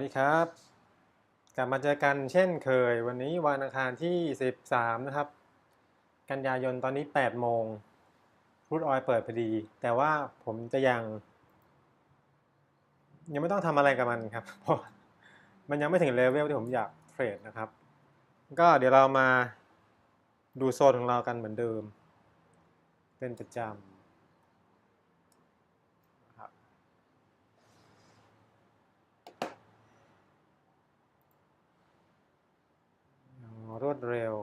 วัสดีครับ กลับมาเจอกันเช่นเคย วันนี้วันอังคารที่ 13 นะครับ กันยายนตอนนี้ 8 โมงรูดออยเปิดพอดี แต่ว่าผมจะยัง ยังไม่ต้องทำอะไรกับมันครับ เพราะมันยังไม่ถึงเลเวลที่ผมอยากเทรดนะครับ ก็เดี๋ยวเรามาดูโซนของเรากันเหมือนเดิม เป็นประจำนะครับ อ๋อ รวดเร็ว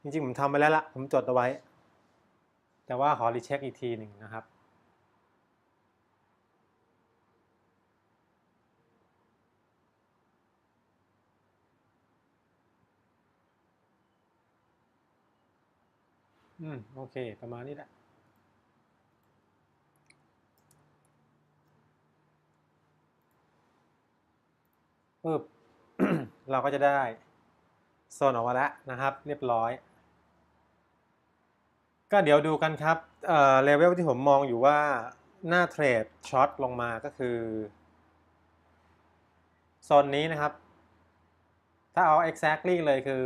จริงๆ ผมทำไปแล้วละผมจดเอาไว้ แต่ว่าขอรีเช็คอีกทีหนึ่งนะครับอืม โอเค ประมาณนี้แหละ ปึ๊บ เราก็จะได้ โซนออกมาแล้วนะครับ เรียบร้อย ก็เดี๋ยวดูกันครับเลเวลที่ผมมองอยู่ว่าหน้าเทรดช็อตลงมาก็คือโซนนี้นะครับ ถ้าเอา exactly เลยคือ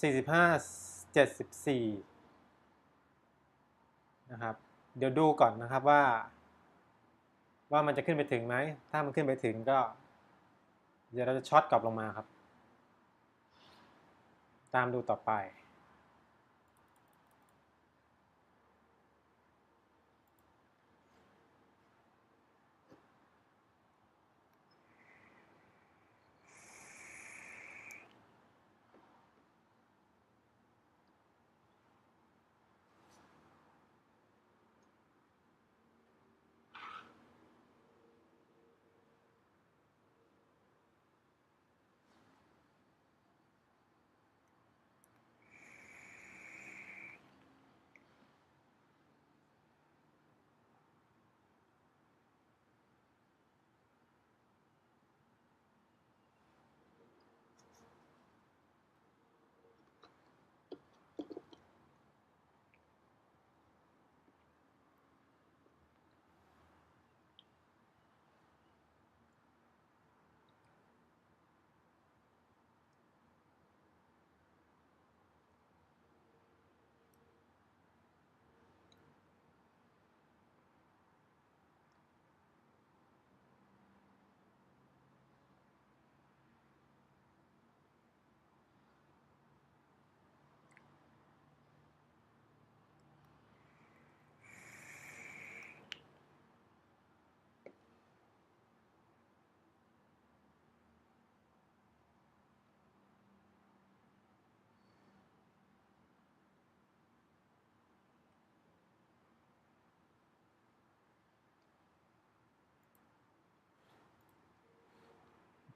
45 74 นะครับ เดี๋ยวดูก่อนนะครับว่า ว่ามันจะขึ้นไปถึงไหม ถ้ามันขึ้นไปถึงก็ เดี๋ยวเราจะช็อตกลับลงมาครับ ตามดูต่อไป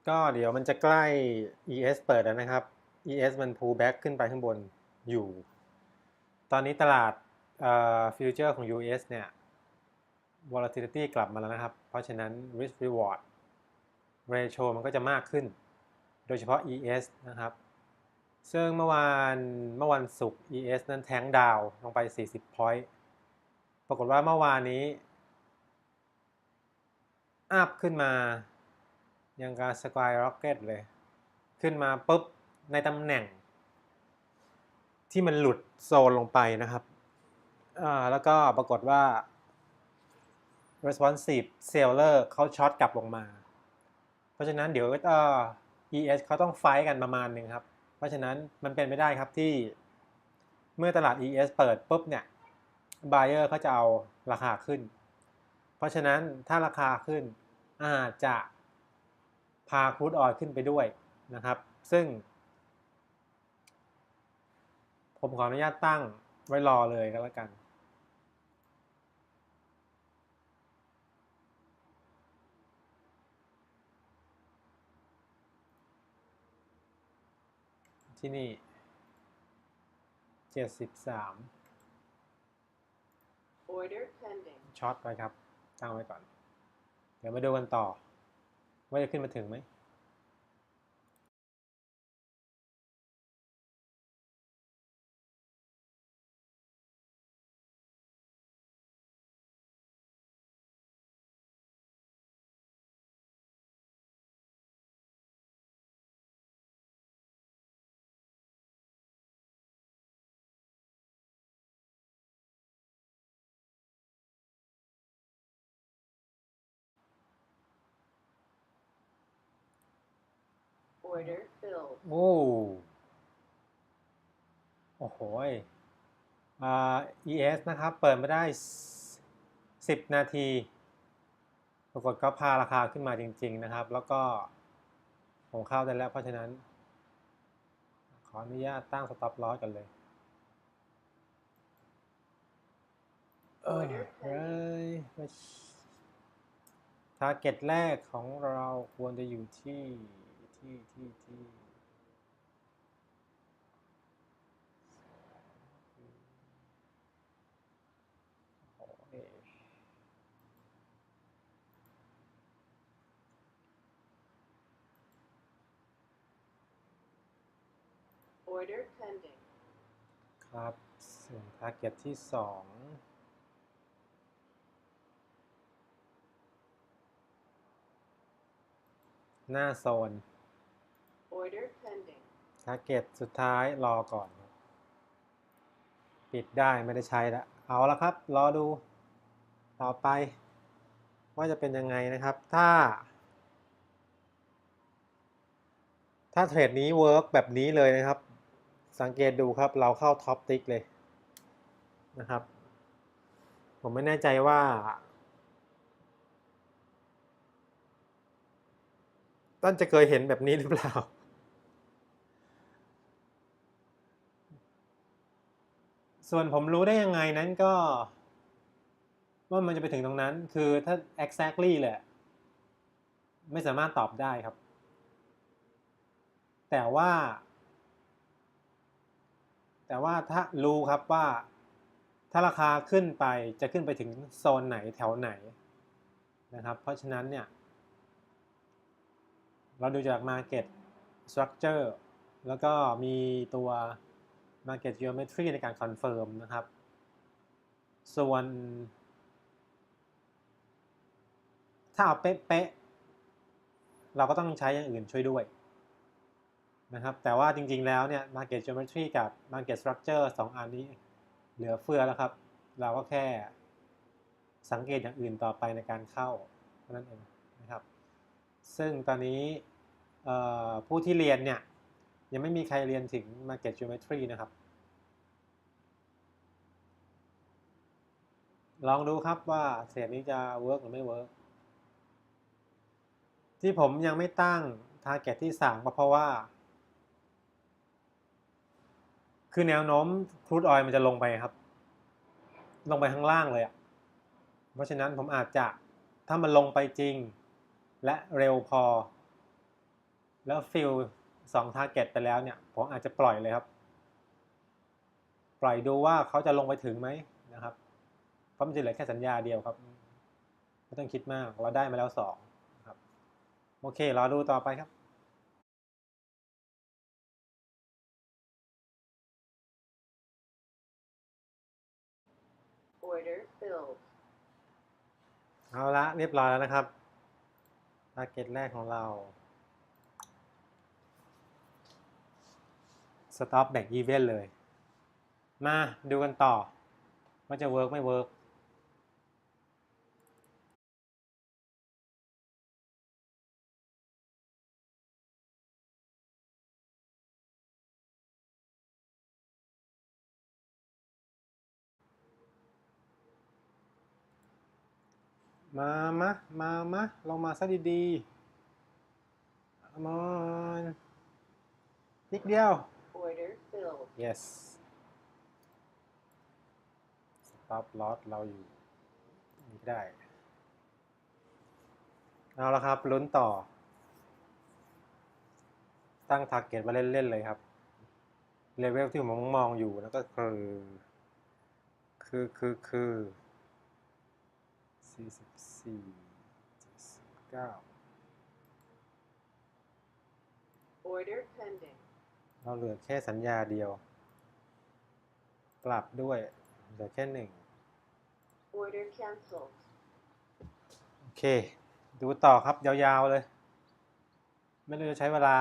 ก็เดี๋ยวมันจะใกล้ ES เปิดแล้วนะครับ ES มัน pull back ขึ้นไปข้างบนอยู่ ตอนนี้ตลาดฟิวเจอร์ของ US เนี่ย volatility กลับมาแล้วนะครับ เพราะฉะนั้น risk reward ratio มันก็จะมากขึ้น โดยเฉพาะ ES นะครับ ซึ่งเมื่อวานเมื่อวันศุกร์ ES นั้นแทงดาวลงไป 40 point ปรากฏว่าเมื่อวานนี้อัพขึ้นมา ยังกับสกายร็อกเก็ตเลย ขึ้นมาปุ๊บ ในตำแหน่ง ที่มันหลุดโซนลงไปนะครับอ่าแล้วก็ปรากฏว่า responsive seller เขาช็อตกลับลงมา เพราะฉะนั้นเดี๋ยวเอ่อ ES เขาต้องไฟท์กันประมาณหนึ่งครับ เพราะฉะนั้นมันเป็นไม่ได้ครับที่เมื่อตลาด ES เปิดปุ๊บเนี่ย buyer เขาจะเอาราคาขึ้น เพราะฉะนั้นถ้าราคาขึ้นอาจจะ พาครูดออยขึ้นไปด้วยนะครับ ซึ่ง ผมขออนุญาตตั้งไว้รอเลยก็แล้วกันที่นี่ 73 Order pending. ช็อตไว้ครับ ตั้งไว้ก่อน เดี๋ยวมาดูกันต่อ ว่าจะขึ้นมาถึงไหม Order filled. โอ้โอ้โหยอ่า ES นะครับ เปิดมาได้ 10 นาที ปรากฏก็พาราคาขึ้นมาจริง ๆ นะครับ แล้วก็ผมเข้าได้แล้ว เพราะฉะนั้น ขออนุญาตตั้ง stop loss กันเลย เออเฮ้ยทาร์เก็ตแรกของเราควรจะอยู่ที่ ที่ที่ที่โอ้ยครับส่วนทาร์เก็ตที่สองหน้าโซน Order pending. ทาร์เก็ตสุดท้ายรอก่อน ปิดได้ไม่ได้ใช้ล้วเอาละครับ รอดูต่อไป ว่าจะเป็นยังไงนะครับ ถ้า ถ้าเทรดนี้เวิร์กแบบนี้เลยนะครับ สังเกตดูครับเราเข้าท็อปติ๊กเลยนะครับ ผมไม่แน่ใจว่าต้นจะเคยเห็นแบบนี้หรือเปล่า ส่วนผมรู้ได้ยังไงนั้นก็ ว่ามันจะไปถึงตรงนั้น คือถ้า exactly แหละไม่สามารถตอบได้ครับ แต่ว่า แต่ว่าถ้ารู้ครับว่า ถ้าราคาขึ้นไปจะขึ้นไปถึงโซนไหนแถวไหนนะครับ เพราะฉะนั้นเนี่ย เราดูจาก Market Structure แล้วก็มีตัว Market Geometry ในการ Confirm นะครับ ส่วน ถ้าเอาเป๊ะๆเราก็ต้องใช้อย่างอื่นช่วยด้วยนะครับ แต่ว่าจริงๆแล้วเนี่ย Market Geometry กับ Market Structure สองอันนี้เหลือเฟือแล้วครับ เราก็แค่สังเกตอย่างอื่นต่อไปในการเข้าเท่านั้นเองนะครับ ซึ่งตอนนี้ผู้ที่เรียนเนี่ย ยังไม่มีใครเรียนถึง Market Geometry นะครับ ลองดูครับว่าเศษนี้จะเวิร์กหรือไม่เวิร์กที่ผมยังไม่ตั้ง Target ที่3ก็เพราะว่า คือแนวโน้มครูดออยมันจะลงไปครับ ลงไปข้างล่างเลยอะ เพราะฉะนั้นผมอาจจะถ้ามันลงไปจริง และเร็วพอ แล้วฟิล สองทาร์เก็ตไปแล้วเนี่ยผมอาจจะปล่อยเลยครับ ปล่อยดูว่าเขาจะลงไปถึงไหมนะครับ เพราะมันจะเหลือแค่สัญญาเดียวครับ ไม่ต้องคิดมากเราได้มาแล้วสองนะครับ โอเครอดูต่อไปครับ Order filled. เอาละเรียบร้อยแล้วนะครับทาร์เก็ตแรกของเรา Stop Back Event เลย มาดูกันต่อ ว่าจะเวิร์กไม่เวิร์กมามามามาลงมาซะดีๆมอนนิดเดียว yes stop loss เราอยู่นี่ได้ เอาละครับลุ้นต่อ ตั้ง target ไว้เล่น ๆ เลยครับเลเวลที่ผมมองอยู่แล้วก็คือ คือคือคือสี่สิบสี่เจ็ดสิบเก้า Order pending. เราเหลือแค่สัญญาเดียวปรับด้วยเหลือแค่หนึ่ง Order cancelled. โอเค ดูต่อครับยาวๆเลย ไม่รู้จะใช้เวลา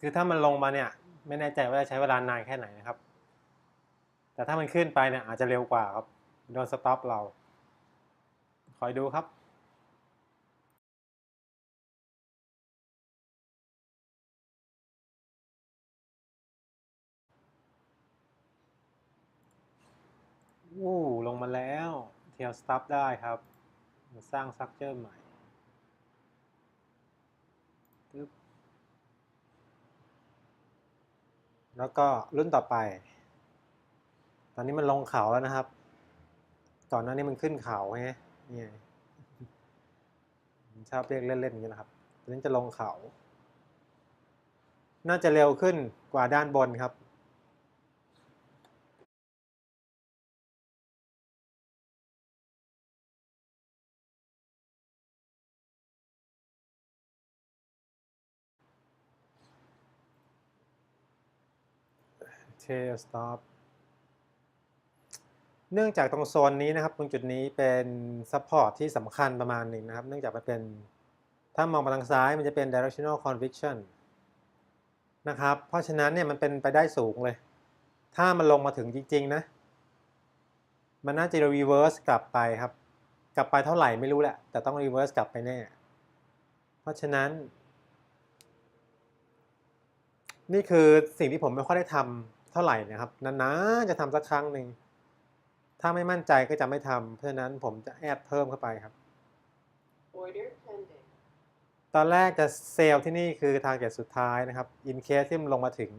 คือถ้ามันลงมาเนี่ย ไม่แน่ใจว่าจะใช้เวลานานแค่ไหนนะครับ แต่ถ้ามันขึ้นไปเนี่ยอาจจะเร็วกว่าครับ โดนสต็อปเรา คอยดูครับ tail stop ได้ครับ สร้าง structure ใหม่ตึ๊บแล้วก็รุ่นต่อไป ตอนนี้มันลงเขาแล้วนะครับ ก่อนหน้านี้มันขึ้นเขาไงนี่ชอบเรียกเล่นๆอย่างนี้นะครับตอนนี้จะลงเขา น่าจะเร็วขึ้นกว่าด้านบนครับ stop เนื่องจากตรงโซนนี้นะครับ ตรงจุดนี้เป็นซัพพอร์ตที่สำคัญประมาณหนึ่งนะครับ เนื่องจากมันเป็น ถ้ามองไปทางซ้ายมันจะเป็น directional conviction นะครับ เพราะฉะนั้นเนี่ยมันเป็นไปได้สูงเลย ถ้ามันลงมาถึงจริง ๆ นะ มันน่าจะ reverse กลับไปครับ กลับไปเท่าไหร่ไม่รู้แหละ แต่ต้อง reverse กลับไปแน่ เพราะฉะนั้น นี่คือสิ่งที่ผมไม่ค่อยได้ทำ เท่าไหร่นะครับนานๆจะทำสักครั้งหนึ่งถ้าไม่มั่นใจก็จะไม่ทำเพราะฉะนั้นผมจะแอดเพิ่มเข้าไปครับ Order pending. ตอนแรกจะเซลล์ที่นี่คือทาร์เก็ตสุดท้ายนะครับอินเคสที่มันลงมาถึง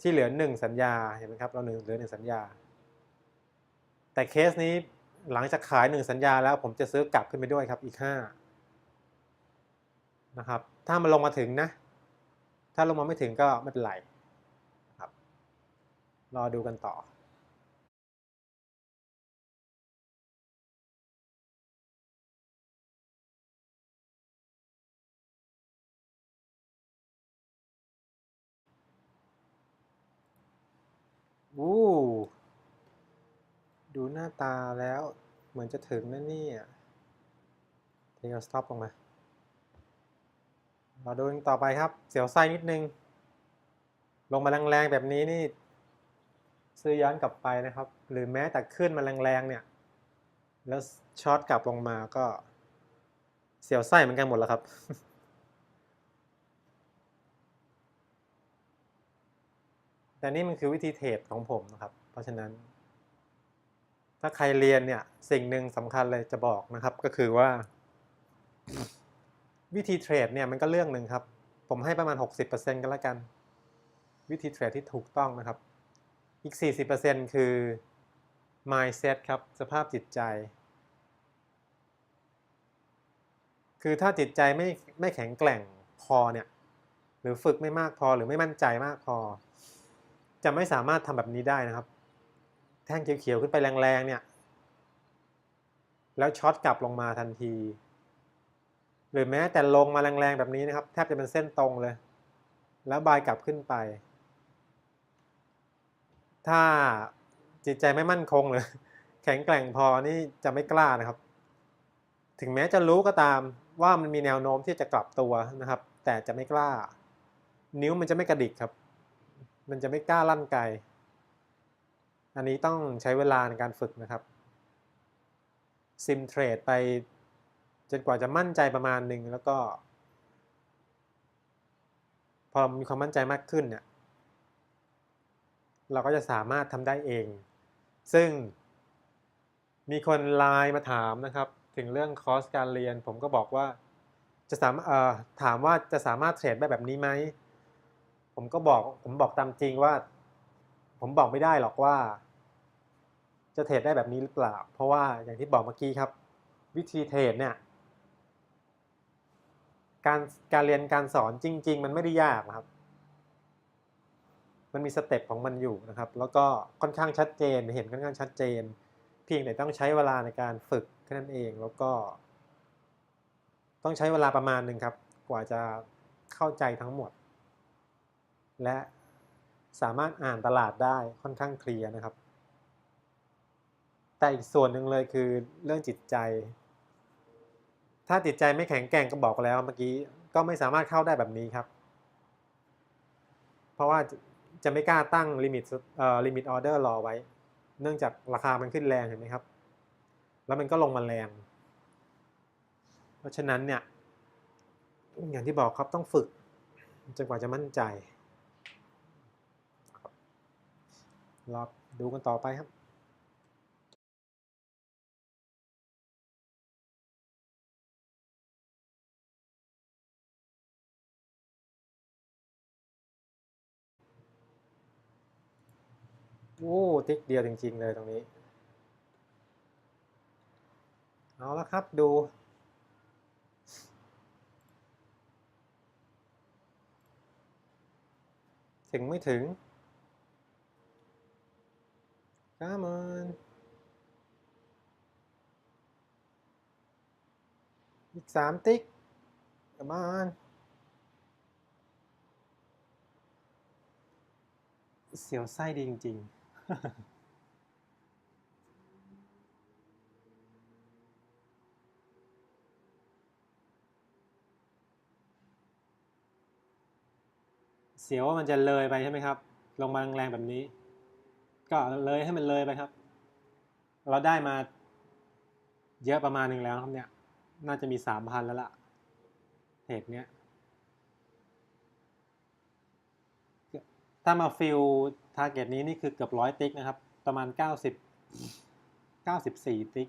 ที่เหลือหนึ่งสัญญาเห็นไหมครับเราหนึ่งเหลือหนึ่งสัญญา แต่เคสนี้หลังจากขายหนึ่งสัญญาแล้วผมจะซื้อกลับขึ้นไปด้วยครับอีกห้านะครับ ถ้ามันลงมาถึงนะ ถ้าลงมาไม่ถึงก็ไม่เป็นไรนะครับ รอดูกันต่ออู้ดูหน้าตาแล้วเหมือนจะถึงนะเนี่ยเทคสต็อปลงมา เราดูต่อไปครับ เสียวไส้นิดนึง ลงมาแรงๆแบบนี้นี่ ซื้อย้อนกลับไปนะครับ หรือแม้แต่ขึ้นมาแรงๆเนี่ย แล้วช็อตกลับลงมาก็เสียวไส้เหมือนกันหมดแล้วครับ แต่นี่มันคือวิธีเทรดของผมนะครับ เพราะฉะนั้น ถ้าใครเรียนเนี่ย สิ่งหนึ่งสำคัญเลยจะบอกนะครับ ก็คือว่า วิธีเทรดเนี่ยมันก็เรื่องหนึ่งครับ ผมให้ประมาณ 60%กันแล้วกัน วิธีเทรดที่ถูกต้องนะครับ อีก 40%คือ mindset ครับ สภาพจิตใจ คือถ้าจิตใจไม่ไม่แข็งแกร่งพอเนี่ย หรือฝึกไม่มากพอหรือไม่มั่นใจมากพอ จะไม่สามารถทำแบบนี้ได้นะครับ แท่งเขียวๆขึ้นไปแรงๆเนี่ย แล้วช็อตกลับลงมาทันที หรือแม้แต่ลงมาแรงๆแบบนี้นะครับ แทบจะเป็นเส้นตรงเลย แล้วบายกลับขึ้นไป ถ้าจิตใจไม่มั่นคงหรือแข็งแกร่งพอนี่จะไม่กล้านะครับ ถึงแม้จะรู้ก็ตามว่ามันมีแนวโน้มที่จะกลับตัวนะครับ แต่จะไม่กล้า นิ้วมันจะไม่กระดิกครับ มันจะไม่กล้าลั่นไกลอันนี้ต้องใช้เวลาในการฝึกนะครับซิมเทรดไปจนกว่าจะมั่นใจประมาณหนึ่งแล้วก็ พอมีความมั่นใจมากขึ้นเนี่ย เราก็จะสามารถทำได้เอง ซึ่งมีคนไลน์มาถามนะครับ ถึงเรื่องคอร์สการเรียน ผมก็บอกว่าจะสามารถถามว่าจะสามารถเทรดได้แบบนี้ไหม ผมก็บอกผมบอกตามจริงว่า ผมบอกไม่ได้หรอกว่า จะเทรดได้แบบนี้หรือเปล่า เพราะว่าอย่างที่บอกเมื่อกี้ครับ วิธีเทรดเนี่ยการการเรียนการสอนจริง ๆ มันไม่ได้ยากนะครับ มันมีสเต็ปของมันอยู่นะครับ แล้วก็ค่อนข้างชัดเจนเห็นค่อนข้างชัดเจน เพียงแต่ต้องใช้เวลาในการฝึกแค่นั้นเองแล้วก็ ต้องใช้เวลาประมาณหนึ่งครับ กว่าจะเข้าใจทั้งหมด และสามารถอ่านตลาดได้ค่อนข้างเคลียร์นะครับ แต่อีกส่วนหนึ่งเลยคือเรื่องจิตใจ ถ้าจิตใจไม่แข็งแกร่งก็บอกแล้วเมื่อกี้ก็ไม่สามารถเข้าได้แบบนี้ครับ เพราะว่า จะไม่กล้าตั้งลิมิตเอ่อลิมิตออเดอร์รอไว้ เนื่องจากราคามันขึ้นแรงเห็นไหมครับ แล้วมันก็ลงมาแรง เพราะฉะนั้นเนี่ย อย่างที่บอกครับต้องฝึกจนกว่าจะมั่นใจครับรอดูกันต่อไปครับ โอ้ติ๊กเดียวจริง ๆ เลยตรงนี้ เอาละครับดู ถึงไม่ถึง Come on อีกสามติ๊ก Come on เสียวไส้ดีจริง ๆ เสียวว่ามันจะเลยไปใช่ไหมครับ ลงมาแรงๆแบบนี้ ก็เลยให้มันเลยไปครับ เราได้มาเยอะประมาณหนึ่งแล้วครับเนี่ย น่าจะมีสามพันแล้วล่ะเหตุเนี้ยถ้ามาฟิล ทาร์เก็ตนี้นี่คือเกือบร้อยติ๊กนะครับ ประมาณเก้าสิบเก้าสิบสี่ติ๊ก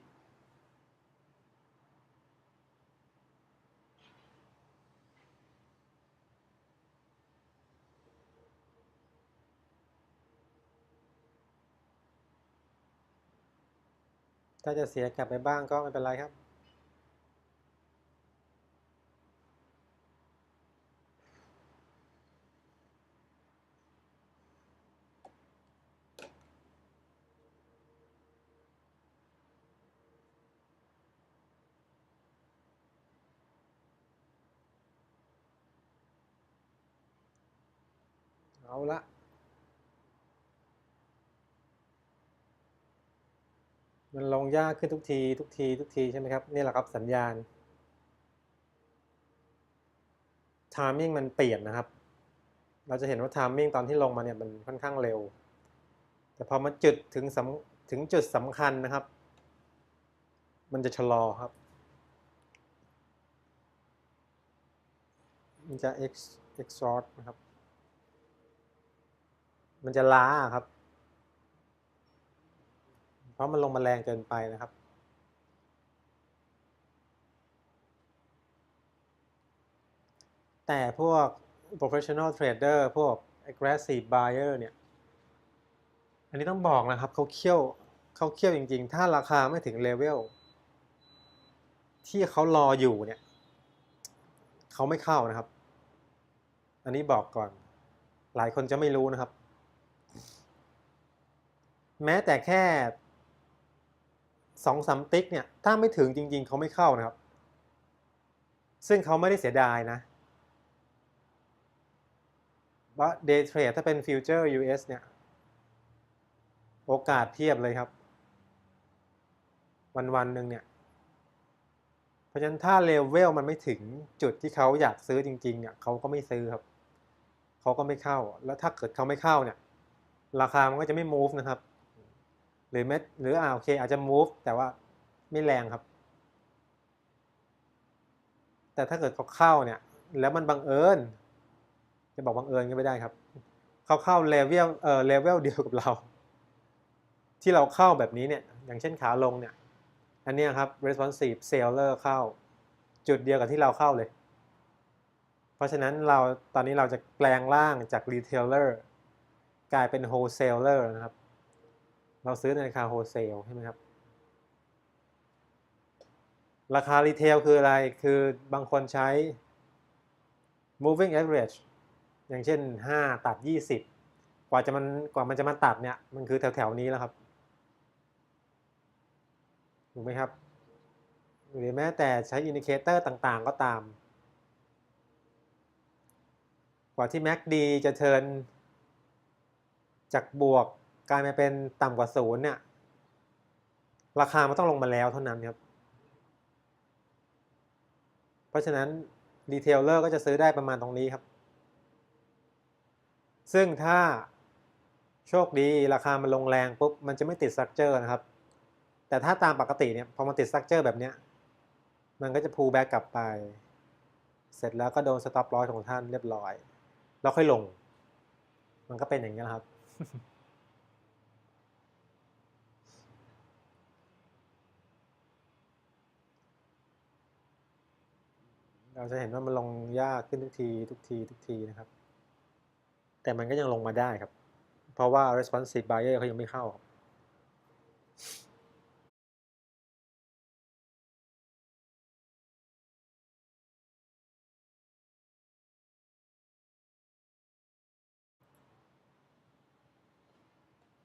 ถ้าจะเสียกลับไปบ้างก็ไม่เป็นไรครับ เอาละมันลงยากขึ้นทุกที ทุกที ทุกทีใช่ไหมครับ นี่แหละครับสัญญาณทามมิ่งมันเปลี่ยนนะครับ เราจะเห็นว่าทามมิ่งตอนที่ลงมาเนี่ยมันค่อนข้างเร็ว แต่พอมาจุดถึงถึงจุดสำคัญนะครับ มันจะชะลอครับ มันจะ x exhaust นะครับ มันจะล้าครับ เพราะมันลงมาแรงเกินไปนะครับ แต่พวก professional trader พวก aggressive buyer เนี่ย อันนี้ต้องบอกนะครับเขาเคี่ยวเขาเคี่ยวจริงๆ ถ้าราคาไม่ถึงเลเวลที่เขารออยู่เนี่ยเขาไม่เข้านะครับ อันนี้บอกก่อน หลายคนจะไม่รู้นะครับ แม้แต่แค่สองสามติ๊กเนี่ย ถ้าไม่ถึงจริง ๆ เขาไม่เข้านะครับ ซึ่งเขาไม่ได้เสียดายนะว่า day trade ถ้าเป็น future US เนี่ย โอกาสเพียบเลยครับ วันวันๆหนึ่งเนี่ย เพราะฉะนั้นถ้าเลเวลมันไม่ถึงจุดที่เขาอยากซื้อจริง ๆ เนี่ยเขาก็ไม่ซื้อครับ เขาก็ไม่เข้า แล้วถ้าเกิดเขาไม่เข้าเนี่ย ราคามันก็จะไม่ move นะครับ หรือเม็ดหรืออ่าโอเคอาจจะ move แต่ว่าไม่แรงครับ แต่ถ้าเกิดเขาเข้าเนี่ย แล้วมันบังเอิญจะบอกบังเอิญก็ไม่ได้ครับ เขาเข้าเลเวลเอ่อเลเวลเดียวกับเรา ที่เราเข้าแบบนี้เนี่ย อย่างเช่นขาลงเนี่ย อันนี้ครับ responsive seller เข้า จุดเดียวกับที่เราเข้าเลย เพราะฉะนั้นเราตอนนี้เราจะแปลงร่างจาก retailer กลายเป็น wholesaler นะครับ เราซื้อในราคา wholesale ใช่ไหมครับ ราคา retail คืออะไร คือบางคนใช้ moving average อย่างเช่น 5 ตัด 20 กว่าจะมันกว่ามันจะมาตัดเนี่ย มันคือแถวๆนี้แล้วครับ ถูกไหมครับ หรือแม้แต่ใช้อินดิเคเตอร์ต่างๆก็ตาม กว่าที่ MACD จะเทินจากบวก กลายมาเป็นต่ำกว่าศูนย์เนี่ย ราคามันต้องลงมาแล้วเท่านั้นครับ เพราะฉะนั้นรีเทลเลอร์ก็จะซื้อได้ประมาณตรงนี้ครับ ซึ่งถ้าโชคดีราคามันลงแรงปุ๊บมันจะไม่ติดสตรัคเจอร์นะครับ แต่ถ้าตามปกติเนี่ยพอมันติดสตรัคเจอร์แบบเนี้ยมันก็จะพูแบ็กกลับไป เสร็จแล้วก็โดนสต็อปลอสของท่านเรียบร้อย แล้วค่อยลง มันก็เป็นอย่างนี้ยครับ เราจะเห็นว่ามันลงยากขึ้นทุกทีทุกทีทุกทีนะครับ แต่มันก็ยังลงมาได้ครับ เพราะว่า responsive buyer เขายังไม่เข้า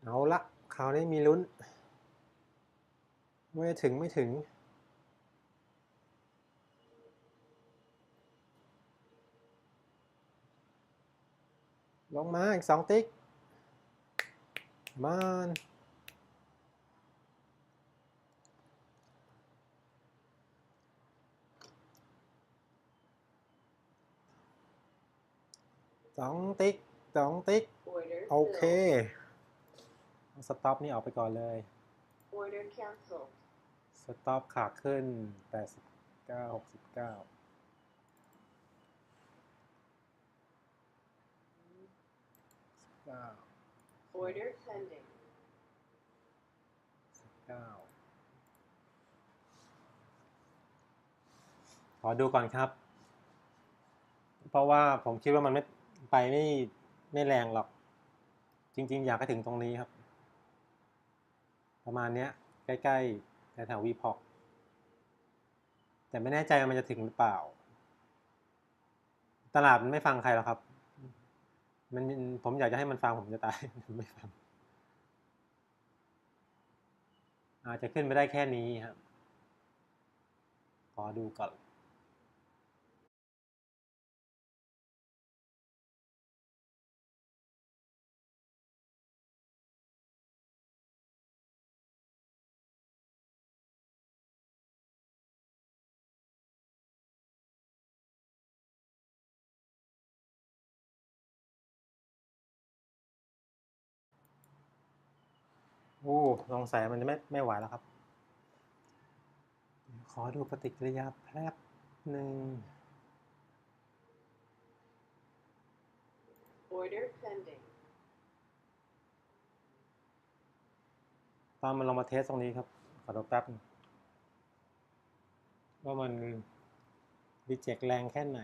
เอาละคราวนี้มีลุ้น ไม่ถึงไม่ถึง ลงมาอีกสองติ๊กมานสองติ๊กสองติ๊ก Order โอเค filled. สต็อปนี่ออกไปก่อนเลย Order cancelled. สต็อปขาขึ้นแปดสิบเก้าหกสิบเก้า ก้า Order pending. สิบเก้าขอดูก่อนครับ เพราะว่าผมคิดว่ามันไม่ไปไม่ไม่แรงหรอก จริง ๆ อยากให้ถึงตรงนี้ครับ ประมาณเนี้ย ใกล้ๆแถวๆวีพอกแต่ไม่แน่ใจว่ามันจะถึงหรือเปล่า ตลาดมันไม่ฟังใครหรอกครับ มันผมอยากจะให้มันฟังผมจะตายไม่ฟังอาจจะขึ้นไปได้แค่นี้ครับ ขอดูก่อน โอ้สงสัยมันจะไม่ไม่ไหวแล้วครับ ขอดูปฏิกิริยาแป๊บหนึ่ง Order pending. ตอนมันลงมาเทสตรงนี้ครับ ขอดูแป๊บหนึ่งว่ามันรีเจ็คแรงแค่ไหน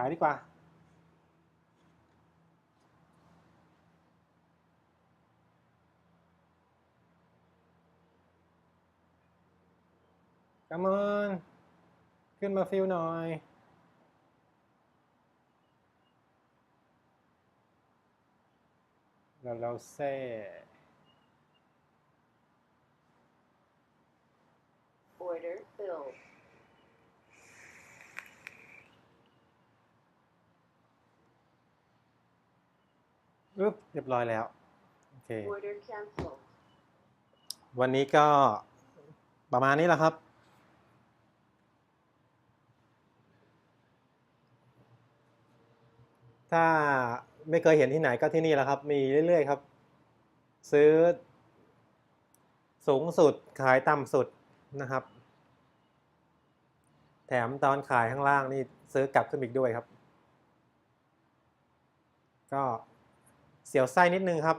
ายดีกว่ากมอนขึ้นมาฟิลหน่อยแล้วเราเซ่ Order filled. อึ๊บเรียบร้อยแล้วโอเค Order cancelled. วันนี้ก็ประมาณนี้แหละครับ ถ้าไม่เคยเห็นที่ไหนก็ที่นี่แหละครับ มีเรื่อยๆครับ ซื้อ สูงสุดขายต่ำสุดนะครับ แถมตอนขายข้างล่างนี่ซื้อกลับขึ้นอีกด้วยครับ ก็ เสียวไส้นิดนึงครับ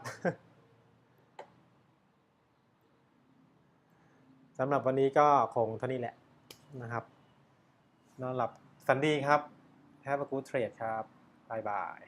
สำหรับวันนี้ก็คงเท่านี้แหละนะครับ นอนหลับสันดีครับ Have a good trade ครับ บ๊ายบาย